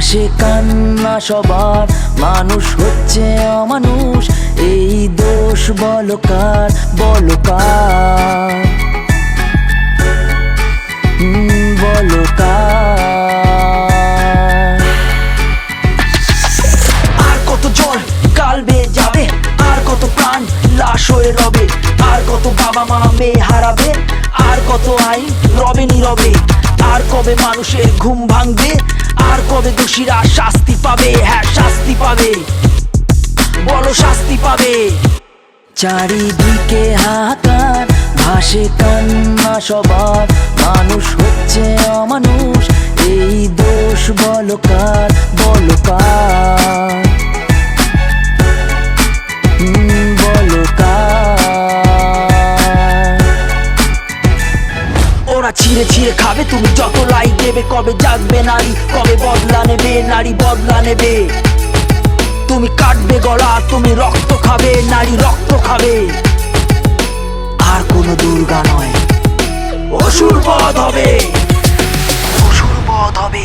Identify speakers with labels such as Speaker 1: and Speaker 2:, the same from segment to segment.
Speaker 1: ভাসে কান্না সবার। মানুষ হচ্ছে অমানুষ। এই দোষ বলকার বলকার আর কত জল কাল বেয়ে যাবে? আর কত প্রাণ লাশ হয়ে রবে? আর কত বাবা মা মেয়ে হারাবে? আর কত আইন রবে নীরবে? আর কবে মানুষের ঘুম ভাঙবে? আর কবে দোষীরা শাস্তি পাবে? হ্যাঁ শাস্তি পাবে। বলো, শাস্তি পাবে। চারিদিকে হাহাকার, ভাসে কান্না সবার। মানুষ হচ্ছে অমানুষ, এই দোষ বলকার যত দেবে, কবে জাগবে নারী? কবে বদলা নেবে? নারী বদলা নেবে। তুমি কাটবে গলা, তুমি রক্ত খাবে, নারী রক্ত খাবে। আর কোনো দুর্গা নয়। অসুর বধ হবে। অসুর বধ হবে।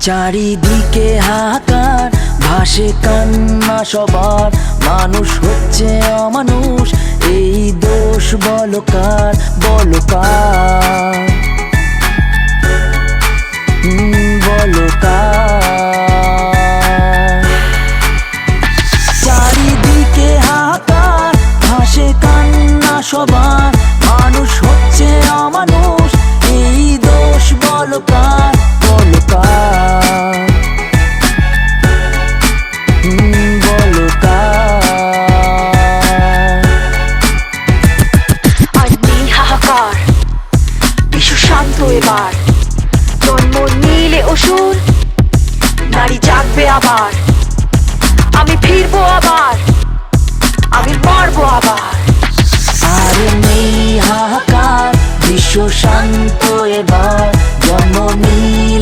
Speaker 1: চারিদিকে হাহাকার, ভাসে কান্না সবার। মানুষ হচ্ছে অমানুষ। এই দোষ বলকার বলকার সবার, মানুষ হচ্ছে অমানুষ। এই দোষ বলকার
Speaker 2: শান্ত এবার। অসুর আবার। আমি ফিরবো আবার, আমি মারবো আবার।
Speaker 1: নেই হাহাকার বিশ্ব শান্ত এবার জন্ম নিয়ে